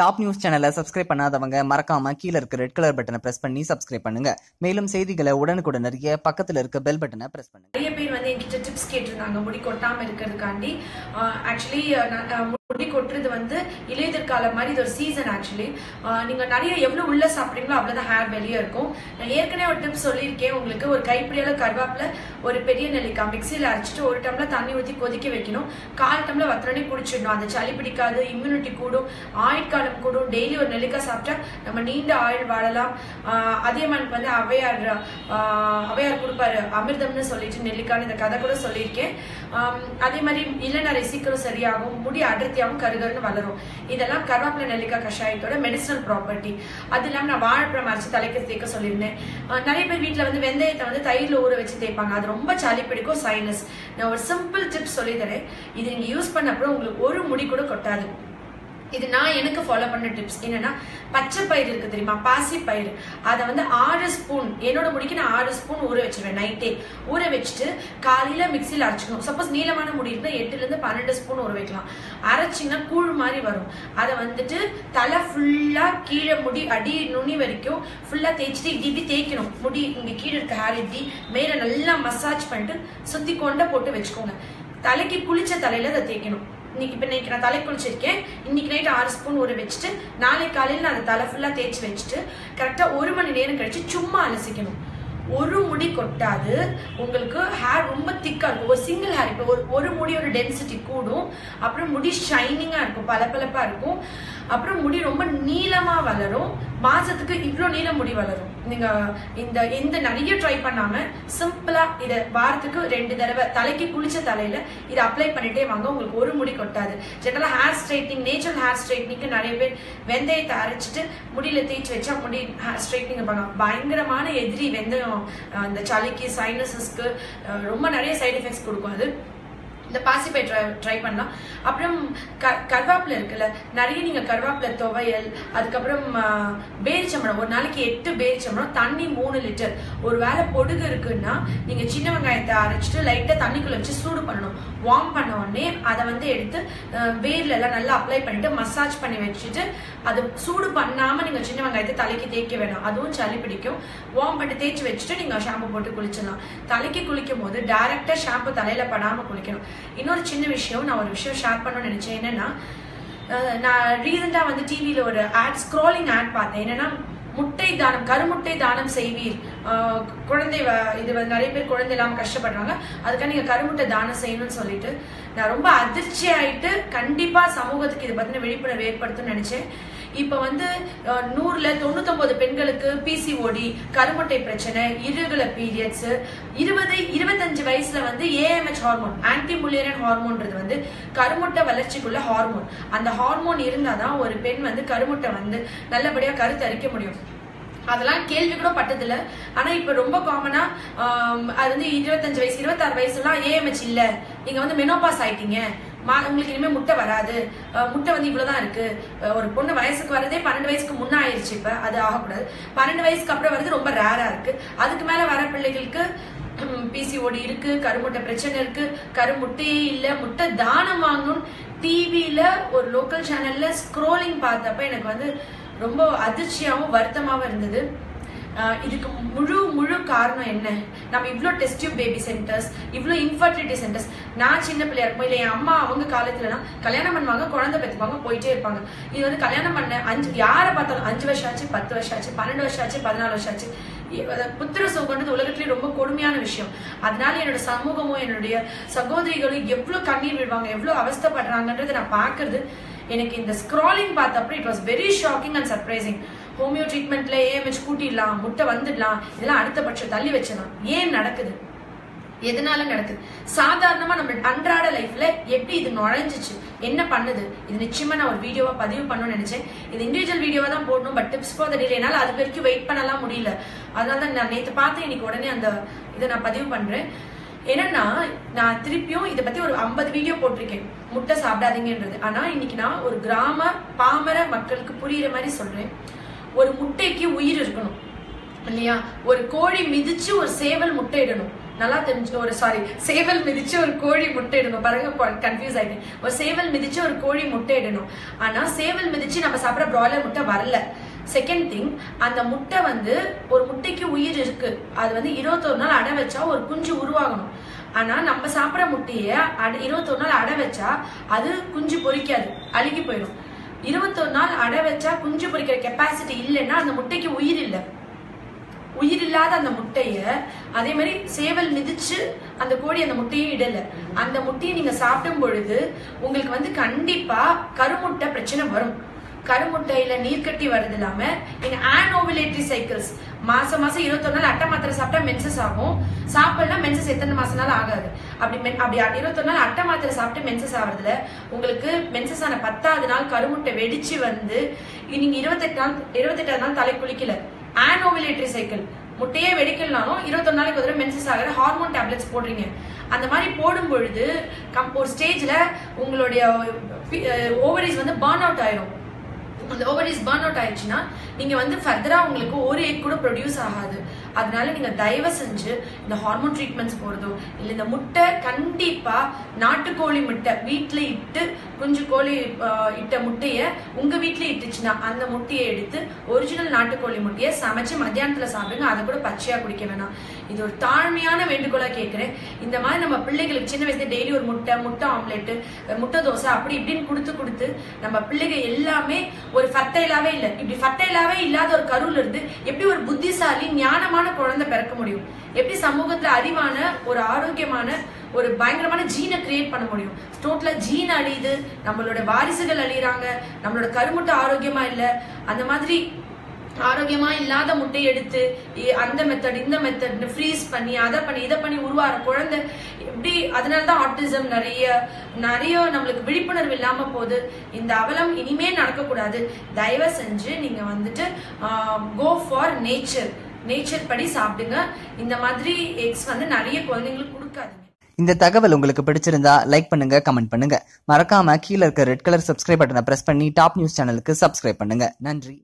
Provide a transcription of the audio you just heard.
Top news சேனலை subscribe பண்ணாதவங்க மறக்காம கீழ இருக்க ரெட் கலர் பட்டனை பிரஸ் பண்ணி சப்ஸ்கிரைப் பண்ணுங்க. மேலும் செய்திகளை உடனுக்குடன் அறிய பக்கத்துல இருக்க பெல் பட்டனை பிரஸ் பண்ணுங்க. நிறைய பேர் வந்து என்கிட்ட டிப்ஸ் கேட்டிருந்தாங்க முடி கொட்டாம இருக்கிறதுக்காண்டி. ஆக்சுவலி முடி கொட்டுறது வந்து இலையுதிர் காலம் மாதிரி இது ஒரு சீசன் ஆக்சுவலி நீங்க நிறைய எவ்வளவு உள்ள சாப்பிட்றீங்களோ அவ்வளவுதான் ஹேர் வெளியே இருக்கும். நான் ஏற்கனவே ஒரு டிப்ஸ் சொல்லியிருக்கேன். உங்களுக்கு ஒரு கைப்பிடியால கருவேப்பில ஒரு பெரிய நெல்லிக்காய் மிக்சியில் அரைச்சிட்டு ஒரு டம்ளர் தண்ணி ஊற்றி கொதிக்க வைக்கணும். கால் டம்ளர் வத்தனே குடிச்சிடணும். அந்த சளி பிடிக்காது இம்யூனிட்டி கூடும் ஆயுட்காலம் கூடும். டெய்லி ஒரு நெல்லிக்காய் சாப்பிட்டா நம்ம நீண்ட ஆயுள் வாழலாம். அதே மாதிரி வந்து அவையார் அவையார் கொடுப்பாரு. அமிர்தம்னு சொல்லிட்டு நெல்லிக்காய் இந்த கதை கூட சொல்லியிருக்கேன். அதே மாதிரி இளநரை சீக்கிரம் சரியாகும். முடி அடர்த்தியாகவும் கருகருன்னு வளரும். இதெல்லாம் கருவேப்பிலை நெல்லிக்காய் கஷாயத்தோட மெடிசனல் ப்ராப்பர்ட்டி அது இல்லாமல் நான் வாழைப்பழம் அரைச்சி தலைக்கு தேய்க்க சொல்லியிருந்தேன். நிறைய பேர் வீட்டில் வந்து வெந்தயத்தை வந்து தயிரில் ஊற வச்சு தேய்ப்பாங்க. அது ரொம்ப சளி பிடிக்கும் சைனஸ் நான் ஒரு சிம்பிள் டிப்ஸ் சொல்லி தரேன் இது நீங்கள் யூஸ் பண்ண அப்புறம் உங்களுக்கு ஒரு முடி கூட கொட்டாது. இது நான் எனக்கு ஃபாலோ பண்ண டிப்ஸ் என்னன்னா பச்சை பயிர் இருக்கு தெரியுமா? பாசி பயிர் அதை வந்து ஆறு ஸ்பூன் என்னோட முடிக்கு நான் ஆறு ஸ்பூன் ஊற வச்சிருவேன் நைட்டே ஊற வச்சுட்டு காலையில மிக்சியில் அரைச்சிக்கணும். சப்போஸ் நீளமான முடி இருந்தால் எட்டுல இருந்து பன்னெண்டு ஸ்பூன் ஊற வைக்கலாம். அரைச்சிங்கன்னா கூழ் மாதிரி வரும். அதை வந்துட்டு தலை ஃபுல்லா கீழே முடி அடி நுனி வரைக்கும் ஃபுல்லா தேய்ச்சிட்டு இப்படி இப்படி தேய்க்கணும். முடி இங்க கீழே இருக்க ஹேர் இப்படி மேல நல்லா மசாஜ் பண்ணிட்டு சுத்தி கொண்ட போட்டு வச்சுக்கோங்க. தலைக்கு குளிச்ச தலையில அதை தேய்க்கணும். இன்னைக்கு இப்போ இன்னைக்கு நான் தலை குளிச்சிருக்கேன். இன்னைக்கு நைட் ஆறு ஸ்பூன் ஊற வச்சுட்டு நாளைக்கு காலையில் நான் அந்த தலை ஃபுல்லாக தேய்ச்சி வச்சுட்டு கரெக்டாக ஒரு மணி நேரம் கழிச்சு சும்மா அலசிக்கணும். ஒரு முடி கொட்டாது. உங்களுக்கு ஹேர் ரொம்ப திக்காக இருக்கும். ஒரு சிங்கிள் ஹேர் இப்போ ஒரு ஒரு முடியோட டென்சிட்டி கூடும். அப்புறம் முடி ஷைனிங்காக இருக்கும். பளபளப்பாக இருக்கும். அப்புறம் முடி ரொம்ப நீளமா வளரும். மாசத்துக்கு இவ்வளோ நீள முடி வளரும். நீங்க இந்த இந்த நிறைய ட்ரை பண்ணாம சிம்பிளா இதை வாரத்துக்கு ரெண்டு தடவை தலைக்கு குளிச்ச தலையில இதை அப்ளை பண்ணிட்டே வாங்க. உங்களுக்கு ஒரு முடி கொட்டாது. ஜெனரலா ஹேர் ஸ்ட்ரைட்னிங் நேச்சுரல் ஹேர் ஸ்ட்ரைட்னிங்க்கு நிறைய பேர் வெந்தயத்தை அரைச்சிட்டு முடியில தேய்ச்சி வச்சா முடி ஹேர் ஸ்ட்ரைட்னிங் பண்ணலாம். பயங்கரமான எதிரி வெந்தயம் அந்த சளிக்கு சைனஸஸ்க்கு ரொம்ப நிறைய சைடு எஃபெக்ட்ஸ் கொடுக்கும். அது இந்த பாசிப்பை ட்ரை ட்ரை பண்ணலாம். அப்புறம் க கருவேப்பிலை இருக்குல்ல நிறைய நீங்கள் கருவேப்பிலை துவையல் அதுக்கப்புறம் பேரிச்சம்பழம். ஒரு நாளைக்கு எட்டு பேரிச்சம்பழம் தண்ணி மூணு லிட்டர் ஒரு வேளை பொடுகு இருக்குன்னா நீங்கள் சின்ன வெங்காயத்தை அரைச்சிட்டு லைட்டாக தண்ணிக்குள்ள வச்சு சூடு பண்ணணும். வார்ம் பண்ண உடனே அதை வந்து எடுத்து வேர்ல எல்லாம் நல்லா அப்ளை பண்ணிட்டு மசாஜ் பண்ணி வச்சுட்டு அது சூடு பண்ணாமல் நீங்கள் சின்ன வெங்காயத்தை தலைக்கு தேய்க்க வேணாம். அதுவும் சளி பிடிக்கும். வார்ம் பண்ணி தேய்ச்சி வச்சுட்டு நீங்கள் ஷாம்பு போட்டு குளிச்சிடலாம். தலைக்கு குளிக்கும் போது டேரெக்டாக ஷாம்பு தலையில் படாமல் குளிக்கணும். இன்னொரு சின்ன விஷயம் நான் ஒரு விஷயம் ஷேர் பண்ணணும்னு நினைச்சேன். என்னன்னா நான் ரீசெண்டாக வந்து டிவியில் ஒரு ஆட் ஸ்க்ரோலிங் ஆட் பார்த்தேன். என்னன்னா முட்டை தானம் கருமுட்டை தானம் செய்வீர். குழந்தை இது வந்து நிறைய பேர் குழந்தை இல்லாமல் கஷ்டப்படுறாங்க. அதுக்காக நீங்கள் கருமுட்டை தானம் செய்யணும்னு சொல்லிட்டு நான் ரொம்ப அதிர்ச்சி ஆயிட்டு கண்டிப்பாக சமூகத்துக்கு இதை பற்றின விழிப்புணர்வு ஏற்படுத்தும்னு நினைச்சேன். இப்போ வந்து நூறுல தொண்ணூத்தொன்பது பெண்களுக்கு பிசிஓடி கருமுட்டை பிரச்சனை இருகல பீரியட்ஸ் இருபது இருபத்தஞ்சு வயசுல வந்து ஏஎம்ஹெச் ஹார்மோன் ஆன்டிமுலியரன் ஹார்மோன்றது வந்து கருமுட்டை வளர்ச்சிக்குள்ள ஹார்மோன் அந்த ஹார்மோன் இருந்தாதான் ஒரு பெண் வந்து கருமுட்டை வந்து நல்லபடியா கருத்து அரிக்க முடியும். அதெல்லாம் கேள்வி கூட பட்டதில்ல. ஆனா இப்ப ரொம்ப காமனா அது வந்து இருபத்தஞ்சு வயசு இருபத்தாறு வயசுலாம் ஏஎம்ஹெச் இல்ல. நீங்க வந்து மெனோபாஸ் ஆயிட்டீங்க. மா உங்களுக்கு இனிமே முட்டை வராது. முட்டை வந்து இவ்வளவுதான் இருக்கு. ஒரு பொண்ணு வயசுக்கு வரதே பன்னெண்டு வயசுக்கு முன்ன ஆயிடுச்சு இப்ப. அது ஆகக்கூடாது. பன்னெண்டு வயசுக்கு அப்புறம் வருது ரொம்ப ரேரா இருக்கு. அதுக்கு மேல வர பிள்ளைகளுக்கு பிசிஓடி இருக்கு கருமுட்டை பிரச்சனை இருக்கு. கருமுட்டையே இல்ல முட்டை தானம் வாங்கணும். டிவியில ஒரு லோக்கல் சேனல்ல ஸ்க்ரோலிங் பார்த்தப்ப எனக்கு வந்து ரொம்ப அதிர்ச்சியாவும் வருத்தமாவும் இருந்தது. இதுக்கு முழு முழு காரணம் என்ன? நம்ம இவ்வளோ டெஸ்ட் டியூப் பேபி சென்டர்ஸ் இவ்வளோ இன்ஃபர்டிலிட்டி சென்டர்ஸ் நான் சின்ன பிள்ளையா இருப்போம் இல்லை என் அம்மா அவங்க காலத்துலலாம் கல்யாணம் பண்ணுவாங்க குழந்தை பெற்றுப்பாங்க போயிட்டே இருப்பாங்க. இது வந்து கல்யாணம் பண்ண அஞ்சு யாரை பார்த்தாலும் அஞ்சு வருஷம் ஆச்சு பத்து வருஷம் ஆச்சு பன்னெண்டு வருஷம் ஆச்சு பதினாலு வருஷம் ஆச்சு புத்திர சோகன்றது உலகத்திலேயே ரொம்ப கொடுமையான விஷயம். அதனால என்னோட சமூகமும் என்னுடைய சகோதரிகளும் எவ்வளோ கண்ணீர் விடுவாங்க எவ்வளோ அவஸ்தைப்படுறாங்கன்றதை நான் பார்க்கறது எனக்கு இந்த ஸ்க்ராலிங் பார்த்தப்ப it was very shocking and surprising homeo ட்ரீட்மெண்ட்ல வச்சு கூட்டிடலாம் முட்டை வந்துடலாம் இதெல்லாம் அடுத்த பட்சம் தள்ளி வச்சிடலாம் ஏன் நடக்குது? எதனால நடக்குது? சாதாரணமா நம்ம அன்றாட லைஃப்ல எப்படி இது நுழைஞ்சிச்சு? என்ன பண்ணுது? இது நிச்சயமா நான் ஒரு வீடியோவா பதிவு பண்ணணும்னு நினைச்சேன். இது இண்டிவிஜுவல் வீடியோவா தான் போடணும் பட் டிப்ஸ் ஃபார் த என்னால அது வரைக்கும் வெயிட் பண்ணலாம் முடியல. அதனால தான் நான் நேத்து பார்த்து இன்னைக்கு உடனே அந்த இதை நான் பதிவு பண்றேன். என்னன்னா நான் திருப்பியும் இதை பத்தி ஒரு ஐம்பது வீடியோ போட்டிருக்கேன். முட்டை சாப்பிடாதீங்கன்றது. ஆனா இன்னைக்கு நான் ஒரு கிராம பாமர மக்களுக்கு புரியுற மாதிரி சொல்றேன். ஒரு முட்டைக்கு உயிர் இருக்கணும். இல்லையா? ஒரு கோழி மிதிச்சு ஒரு சேவல் முட்டையிடணும். நல்லா தெரிஞ்சு ஒரு சாரி சேவல் மிதிச்சு ஒரு கோழி முட்டை இடணும் பாருங்க கன்ஃபியூஸ் ஆயிட்டேன். ஒரு சேவல் மிதிச்சு ஒரு கோழி முட்டை இடணும் ஆனா சேவல் மிதிச்சு நம்ம சாப்பிட்ற பிராய்லர் முட்டை வரல. செகண்ட் திங் அந்த முட்டை வந்து ஒரு முட்டைக்கு உயிர் இருக்கு. அது வந்து இருபத்தொரு நாள் அடை வச்சா ஒரு குஞ்சு உருவாகணும். ஆனா நம்ம சாப்பிட்ற முட்டையை அட இருபத்தொரு நாள் அடை வச்சா அது குஞ்சு பொரிக்காது அழுகி போயிடும். இருபத்தொரு நாள் அடை வச்சா குஞ்சு பொரிக்கிற கெப்பாசிட்டி இல்லைன்னா அந்த முட்டைக்கு உயிர் இல்லை. உயிர் இல்லாத அந்த முட்டைய அதே மாதிரி சேவல் மிதிச்சு அந்த கோடி அந்த முட்டையும் இடல. அந்த முட்டையை நீங்க சாப்பிடும் பொழுது உங்களுக்கு வந்து கண்டிப்பா கருமுட்டை பிரச்சனை வரும். கருமுட்டையில நீர்க்கட்டி வர்றது இல்லாம நீங்க ஆனோவிலேட்டரி சைக்கிள்ஸ் மாசம் மாசம் இருபத்தொரு நாள் அட்டை மாத்திரை சாப்பிட்டா மென்சஸ் ஆகும். சாப்பிடலாம் மென்சஸ் எத்தனை மாசம் நாள் ஆகாது. அப்படி அப்படி இருபத்தொரு நாள் அட்டை மாத்திரை சாப்பிட்டு மென்சஸ் ஆகுறதுல உங்களுக்கு மென்சஸ் ஆன பத்தாவது நாள் கருமுட்டை வெடிச்சு வந்து நீங்க இருபத்தெட்டு நாள் இருபத்தெட்டாவது நாள் தலை குளிக்கல. ஆனோவிலேட்டரி சைக்கிள் முட்டையே வெடிக்கலனாலும் இருபத்தொரு நாளைக்கு ஒரு தடவை மென்சஸ் ஆகிற ஹார்மோன் டேப்லெட்ஸ் போடுறீங்க. அந்த மாதிரி போடும் பொழுது ஒரு ஸ்டேஜ்ல உங்களுடைய ஓவரிஸ் வந்து பர்ன் அவுட் ஆயிரும். அந்த ஓவரிஸ் பர்ன் அவுட் ஆயிடுச்சுன்னா நீங்க வந்து ஃபர்தரா உங்களுக்கு ஒரு எக் கூட ப்ரொடியூஸ் ஆகாது. அதனால நீங்க தயவு செஞ்சு இந்த ஹார்மோன் ட்ரீட்மெண்ட்ஸ் போறதோ இல்ல இந்த முட்டை கண்டிப்பா நாட்டுக்கோழி முட்டை வீட்ல இட்டு குஞ்சு கோழி இட்ட முட்டைய உங்க வீட்ல இட்டுச்சுன்னா அந்த முட்டையை எடுத்து ஒரிஜினல் நாட்டுக்கோழி முட்டையை சமைச்சு மத்தியானத்துல சாப்பிடுங்க. அதை கூட பச்சையா குடிக்க வேணாம். இது ஒரு தாழ்மையான வேண்டுகோளா கேட்கிறேன். இந்த மாதிரி நம்ம பிள்ளைகளுக்கு சின்ன வயசுல டெய்லி ஒரு முட்டை முட்டை ஆம்லெட் முட்டை தோசை அப்படி இப்படின்னு கொடுத்து கொடுத்து நம்ம பிள்ளைங்க எல்லாமே ஒரு ஃபர்டைலாவே இல்லை. இப்படி ஃபர்டைலாவே இல்லாத ஒரு கருவில் இருந்து எப்படி ஒரு புத்திசாலி ஞானமான குழந்தை பிறக்க முடியும்? எப்படி சமூகத்துல அறிவான ஒரு ஆரோக்கியமான ஒரு பயங்கரமான ஜீனை கிரியேட் பண்ண முடியும்? டோட்டலா ஜீன் அழியுது நம்மளோட வாரிசுகள் அழியிறாங்க நம்மளோட கருமுட்டை ஆரோக்கியமா இல்லை அந்த மாதிரி ஆரோக்கியமா இல்லாத முட்டையை எடுத்து அந்த மெத்தட் இந்த மெத்தட் ஃப்ரீஸ் பண்ணி அதை பண்ணி இதை பண்ணி உருவாகிற குழந்தை எப்படி அதனால தான் ஆட்டிசம் நிறைய நிறைய நம்மளுக்கு விழிப்புணர்வு இல்லாம போகுது. இந்த அவலம் இனிமே நடக்கக்கூடாது. தயவு செஞ்சு நீங்க வந்துட்டு கோ ஃபார் நேச்சர் நேச்சர் படி சாப்பிடுங்க. இந்த மாதிரி எக்ஸ் வந்து நிறைய குழந்தைங்களுக்கு கொடுக்காதீங்க. இந்த தகவல் உங்களுக்கு பிடிச்சிருந்தா லைக் பண்ணுங்க கமெண்ட் பண்ணுங்க. மறக்காம கீழே இருக்க ரெட் கலர் சப்ஸ்கிரைப் பட்டனை பிரஸ் பண்ணி டாப் நியூஸ் சேனலுக்கு சப்ஸ்கிரைப் பண்ணுங்க. நன்றி